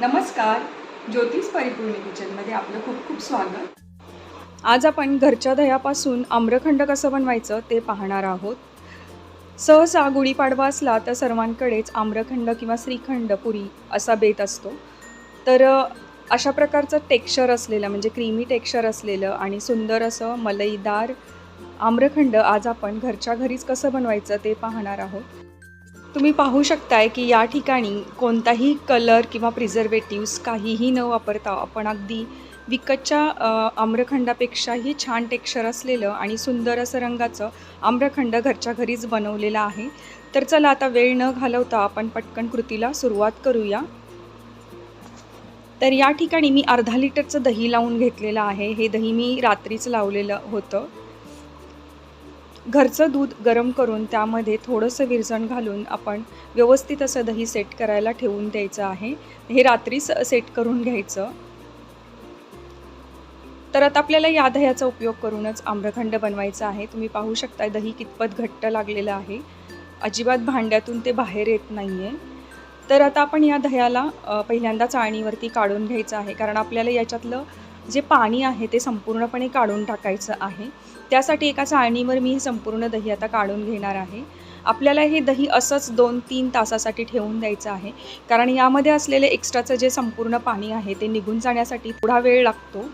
नमस्कार ज्योतिष परिपूर्ण किचनमध्ये आपलं खूप खूप स्वागत. आज आपण घरच्या दह्यापासून आम्रखंड कसं बनवायचं ते पाहणार आहोत. सहसा गुढीपाडवा असला तर सर्वांकडेच आम्रखंड किंवा श्रीखंड पुरी असा बेत असतो. तर अशा प्रकारचं टेक्स्चर असलेलं म्हणजे क्रीमी टेक्स्चर असलेलं आणि सुंदर असं मलईदार आम्रखंड आज आपण घरच्या घरीच कसं बनवायचं ते पाहणार आहोत. तुम्ही पाहू शकताय की या ठिकाणी कोणताही कलर किंवा प्रिझर्वेटिव्स काहीही न वापरता आपण अगदी विकतच्या आम्रखंडापेक्षाही छान टेक्स्चर असलेलं आणि सुंदर असं रंगाचं आम्रखंड घरच्या घरीच बनवलेलं आहे. तर चला आता वेळ न घालवता आपण पटकन कृतीला सुरुवात करूया. तर या ठिकाणी मी अर्धा लिटरचं दही लावून घेतलेलं आहे. हे दही मी रात्रीच लावलेलं होतं. घरचं दूध गरम करून त्यामध्ये थोडंसं विरजण घालून आपण व्यवस्थित असं दही सेट करायला ठेवून द्यायचं आहे. हे रात्रीच सेट करून घ्यायचं. तर आता आपल्याला या दह्याचा उपयोग करूनच आम्रखंड बनवायचा आहे. तुम्ही पाहू शकता दही कितपत घट्ट लागलेलं आहे. अजिबात भांड्यातून ते बाहेर येत नाही आहे तर आता आपण या दह्याला पहिल्यांदा चाळणीवरती काढून घ्यायचं आहे. कारण आपल्याला याच्यातलं जे पाणी आहे ते संपूर्णपणे काढून टाकायचं आहे. त्यासाठी एका चाळणीवर मी हे संपूर्ण दही आता काढून घेणार आहे. आपल्याला हे दही असंच दोन तीन तासासाठी ठेवून द्यायचं आहे. कारण यामध्ये असलेले एक्स्ट्राचं जे संपूर्ण पाणी आहे ते निघून जाण्यासाठी थोडा वेळ लागतो.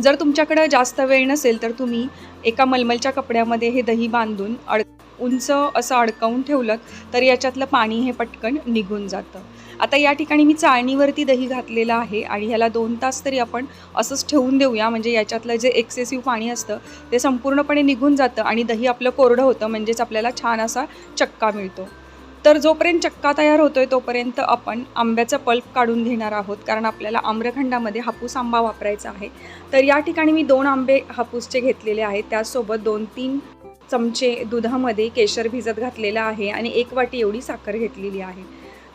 जर तुमच्याकडं जास्त वेळ नसेल तर तुम्ही एका मलमलच्या कपड्यामध्ये हे दही बांधून अड उंच असं अडकवून ठेवलं तर याच्यातलं पाणी हे पटकन निघून जातं. आता या ठिकाणी मी चाळणीवरती दही घातलेलं आहे आणि ह्याला दोन तास तरी आपण असंच ठेवून देऊया. म्हणजे याच्यातलं जे एक्सेसिव्ह पाणी असतं ते संपूर्णपणे निघून जातं आणि दही आपलं कोरडं होतं म्हणजेच आपल्याला छान असा चक्का मिळतो. तर जोपर्यंत चक्का तयार होतोय तोपर्यंत आपण आंब्याचा पल्प काढून घेणार आहोत. कारण आपल्याला आम्रखंडामध्ये हापूस आंबा वापरायचा आहे. तर या ठिकाणी मी दोन आंबे हापूसचे घेतलेले आहेत. त्याचसोबत दोन तीन चमचे दुधामध्ये केशर भिजत घातलेला आहे आणि एक वाटी एवढी साखर घेतलेली आहे.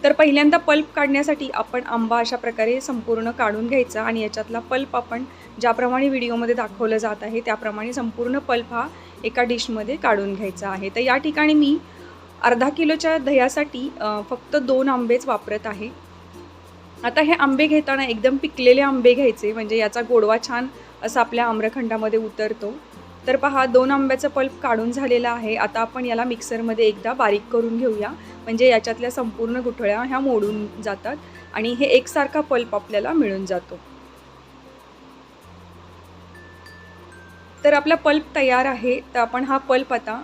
तर पहिल्यांदा पल्प काढण्यासाठी आपण आंबा अशा प्रकारे संपूर्ण काढून घ्यायचा आणि याच्यातला पल्प आपण ज्याप्रमाणे व्हिडिओमध्ये दाखवलं जात आहे त्याप्रमाणे संपूर्ण पल्प हा एका डिशमध्ये काढून घ्यायचा आहे. तर या ठिकाणी मी अर्धा किलोच्या दह्यासाठी फक्त दोन आंबेच वापरत आहे. आता हे आंबे घेताना एकदम पिकलेले आंबे घ्यायचे म्हणजे याचा गोडवा छान असा आपल्या आम्रखंडामध्ये उतरतो. तर पहा दोन आंब्याचं पल्प काढून झालेला आहे. आता आपण याला मिक्सरमध्ये एकदा बारीक करून घेऊया. म्हणजे याच्यातल्या संपूर्ण गुठळ्या ह्या मोडून जातात आणि हे एकसारखा पल्प आपल्याला मिळून जातो. तर आपला पल्प तयार आहे. तर आपण हा पल्प आता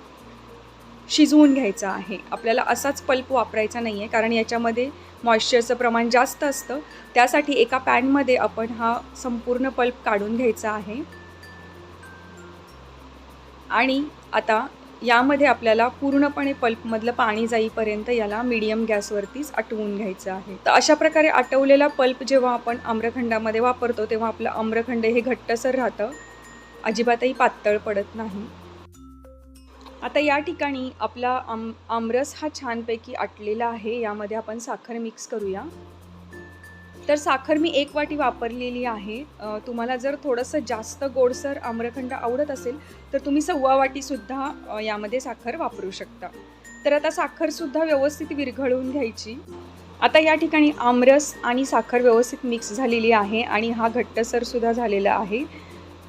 शिजवून घ्यायचा आहे. आपल्याला असाच पल्प वापरायचा नाही आहे कारण याच्यामध्ये मॉइश्चरचं प्रमाण जास्त असतं. त्यासाठी एका पॅनमध्ये आपण हा संपूर्ण पल्प काढून घ्यायचा आहे. आणि आता यामध्ये आपल्याला पूर्णपणे पल्पमधलं पाणी जाईपर्यंत याला मीडियम गॅसवरतीच आटवून घ्यायचं आहे. तर अशा प्रकारे आटवलेला पल्प जेव्हा आपण आम्रखंडामध्ये वापरतो तेव्हा आपलं आम्रखंड हे घट्टसर राहतं. अजिबातही पातळ पडत नाही. आता या ठिकाणी आपला आम आमरस हा छानपैकी आटलेला आहे. यामध्ये आपण साखर मिक्स करूया. तर साखर मी एक वाटी वापरलेली आहे. तुम्हाला जर थोडंसं जास्त गोडसर आम्रखंड आवडत असेल तर तुम्ही सव्वा वाटीसुद्धा यामध्ये साखर वापरू शकता. तर आता साखरसुद्धा व्यवस्थित विरघळवून घ्यायची. आता या ठिकाणी आमरस आणि साखर व्यवस्थित मिक्स झालेली आहे आणि हा घट्टसरसुद्धा झालेला आहे.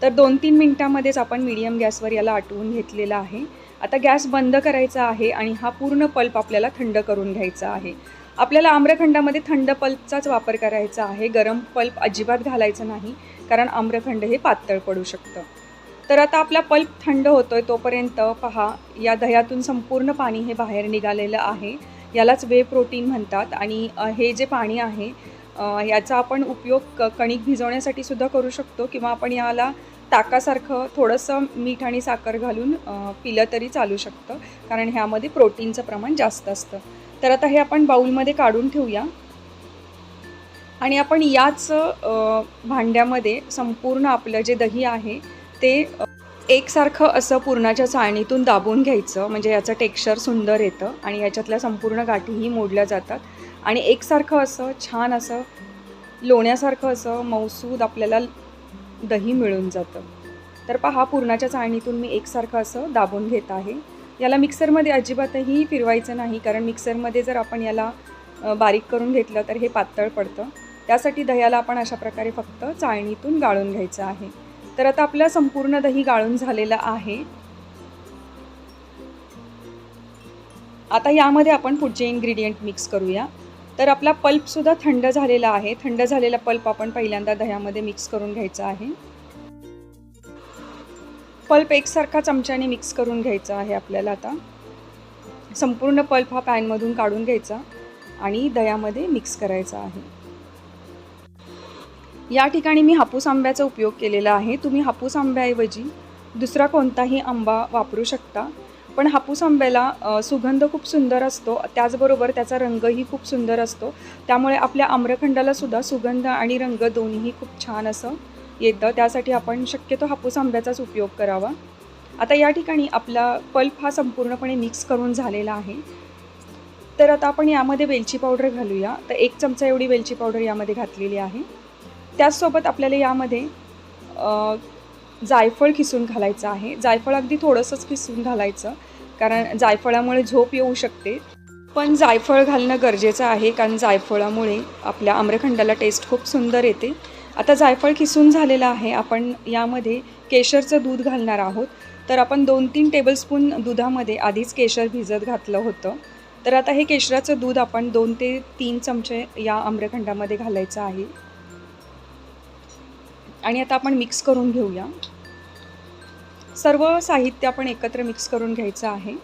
तर दोन तीन मिनटामध्येच आपण मीडियम गॅसवर याला आटवून घेतलेला आहे. आता गॅस बंद करायचा आहे आणि हा पूर्ण पल्प आपल्याला थंड करून घ्यायचा आहे. आपल्याला आम्रखंडामध्ये थंड पल्पचाच वापर करायचा आहे. गरम पल्प अजिबात घालायचं नाही कारण आम्रखंड हे पातळ पडू शकतं. तर आता आपला पल्प थंड होतो आहे तोपर्यंत पहा या दह्यातून संपूर्ण पाणी हे बाहेर निघालेलं आहे. यालाच वे प्रोटीन म्हणतात आणि हे जे पाणी आहे याचा आपण उपयोग क कणिक भिजवण्यासाठी सुद्धा करू शकतो किंवा आपण याला ताकासारखं थोडंसं मीठ आणि साखर घालून पिलं तरी चालू शकतं. कारण ह्यामध्ये प्रोटीनचं प्रमाण जास्त असतं. तर आता हे आपण बाऊलमध्ये काढून ठेवूया. आणि आपण याच भांड्यामध्ये संपूर्ण आपलं जे दही आहे ते एकसारखं असं पूर्णाच्या चाळणीतून दाबून घ्यायचं. म्हणजे याचं टेक्स्चर सुंदर येतं आणि याच्यातल्या संपूर्ण गाठीही मोडल्या जातात. आणि एकसारखं असं छान असं लोण्यासारखं असं मौसूद आपल्याला दही मिळून जातं. तर पहा पुरणाच्या चाळणीतून मी एकसारखं असं दाबून घेत आहे. याला मिक्सरमध्ये अजिबातही फिरवायचं नाही कारण मिक्सरमध्ये जर आपण याला बारीक करून घेतलं तर हे पातळ पडतं. त्यासाठी दह्याला आपण अशा प्रकारे फक्त चाळणीतून गाळून घ्यायचं आहे. तर आता आपलं संपूर्ण दही गाळून झालेलं आहे. आता यामध्ये आपण पुढचे इन्ग्रेडियंट मिक्स करूया. तर आपला पल्पसुद्धा थंड झालेला आहे. थंड झालेला पल्प आपण पहिल्यांदा दह्यामध्ये मिक्स करून घ्यायचा आहे. पल्प एकसारखा चमच्याने मिक्स करून घ्यायचा आहे आपल्याला आता. संपूर्ण पल्प हा पॅनमधून काढून घ्यायचा आणि दह्यामध्ये मिक्स करायचा आहे. या ठिकाणी मी हापूस आंब्याचा उपयोग केलेला आहे. तुम्ही हापूस आंब्याऐवजी दुसरा कोणताही आंबा वापरू शकता. पण हापूस आंब्याला सुगंध खूप सुंदर असतो. त्याचबरोबर त्याचा रंगही खूप सुंदर असतो. त्यामुळे आपल्या आम्रखंडाला सुद्धा सुगंध आणि रंग दोन्हीही खूप छान असं येतं. त्यासाठी आपण शक्यतो हापूस आंब्याचाच उपयोग करावा. आता या ठिकाणी आपला पल्प हा संपूर्णपणे मिक्स करून झालेला आहे. तर आता आपण यामध्ये वेलची पावडर घालूया. तर एक चमचा एवढी वेलची पावडर यामध्ये घातलेली आहे. त्याचसोबत आपल्याला यामध्ये जायफळ खिसून घालायचं आहे. जायफळ अगदी थोडंसंच खिसून घालायचं कारण जायफळामुळे झोप येऊ शकते. पण जायफळ घालणं गरजेचं आहे कारण जायफळामुळे आपल्या आम्रखंडाला टेस्ट खूप सुंदर येते. आता जायफळ खिसून झालेलं आहे आपण यामध्ये केशरचं दूध घालणार आहोत. तर आपण दोन तीन टेबलस्पून दुधामध्ये आधीच केशर भिजत घातलं होतं. तर आता हे केशराचं दूध आपण दोन ते तीन चमचे या आम्रखंडामध्ये घालायचं आहे. आणि आता आपण मिक्स करून घेऊया. सर्व साहित्य आपण एकत्र मिक्स करून घ्यायचं आहे.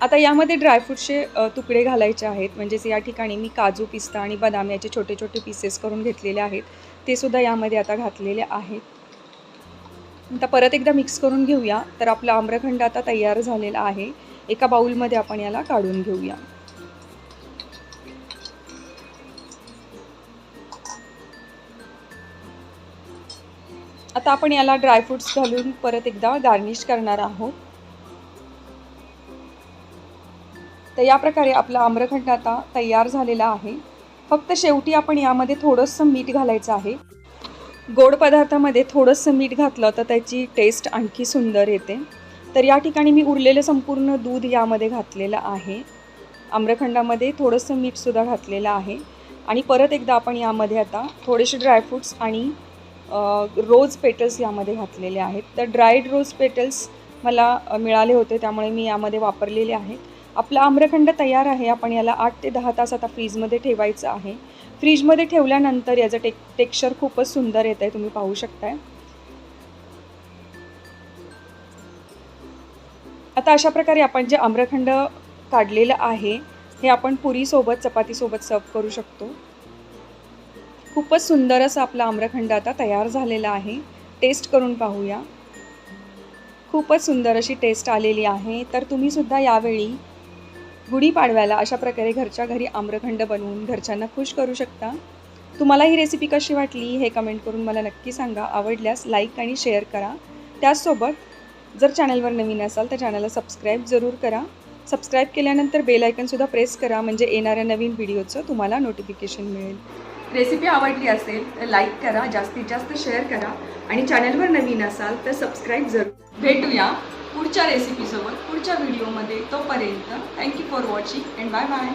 आता यामध्ये ड्रायफ्रूटचे तुकडे घालायचे आहेत. म्हणजेच या ठिकाणी मी काजू पिस्ता आणि बदाम याचे छोटे छोटे पीसेस करून घेतलेले आहेत. ते सुद्धा यामध्ये आता घातलेले आहेत. आता परत एकदा मिक्स करून घेऊया. तर आपला आम्रखंड आता तयार झालेला आहे. एका बाऊलमध्ये आपण याला काढून घेऊया. आता आपण याला ड्रायफ्रूट्स घालून परत एकदा गार्निश करणार आहोत. तर या प्रकारे आपला आम्रखंड आता तयार झालेला आहे. फक्त शेवटी आपण यामध्ये थोडंसं मीठ घालायचं आहे. गोड पदार्थामध्ये थोडंसं मीठ घातलं तर त्याची टेस्ट आणखी सुंदर येते. तर या ठिकाणी मी उरलेलं संपूर्ण दूध यामध्ये घातलेलं आहे. आम्रखंडामध्ये थोडंसं मीठसुद्धा घातलेलं आहे. आणि परत एकदा आपण यामध्ये आता थोडेसे ड्रायफ्रूट्स आणि रोज पेटल्स यामध्ये घातलेले आहेत. तर ड्राईड रोज पेटल्स मला मिळाले होते त्यामुळे मी यामध्ये वापरलेले आहेत. आपला आम्रखंड तयार आहे. आपण याला आठ ते दहा तास आता फ्रीजमध्ये ठेवायचं आहे. फ्रीजमध्ये ठेवल्यानंतर याचं टेक टेक्स्चर खूपच सुंदर येत आहे तुम्ही पाहू शकताय. आता अशा प्रकारे आपण जे आम्रखंड काढलेलं आहे हे आपण पुरीसोबत चपातीसोबत सर्व करू शकतो. खूपच सुंदर असं आपला आम्रखंड आता तयार झालेला आहे. टेस्ट करून पाहूया. खूपच सुंदर अशी टेस्ट आलेली आहे. तर तुम्हीसुद्धा यावेळी गुढीपाडव्याला अशा प्रकारे घरच्या घरी आम्रखंड बनवून घरच्यांना खुश करू शकता. तुम्हाला ही रेसिपी कशी वाटली हे कमेंट करून मला नक्की सांगा. आवडल्यास लाईक आणि शेअर करा. त्याचसोबत जर चॅनलवर नवीन असाल तर चॅनलला सबस्क्राईब जरूर करा. सबस्क्राईब केल्यानंतर बेल आयकनसुद्धा प्रेस करा. म्हणजे येणाऱ्या नवीन व्हिडिओचं तुम्हाला नोटिफिकेशन मिळेल. रेसिपी आवडली असेल तर लाईक करा जास्तीत जास्त शेअर करा आणि चॅनलवर नवीन असाल तर सबस्क्राईब जरूर. भेटूया पुढच्या रेसिपीसोबत पुढच्या व्हिडिओमध्ये. तोपर्यंत thank you for watching and bye bye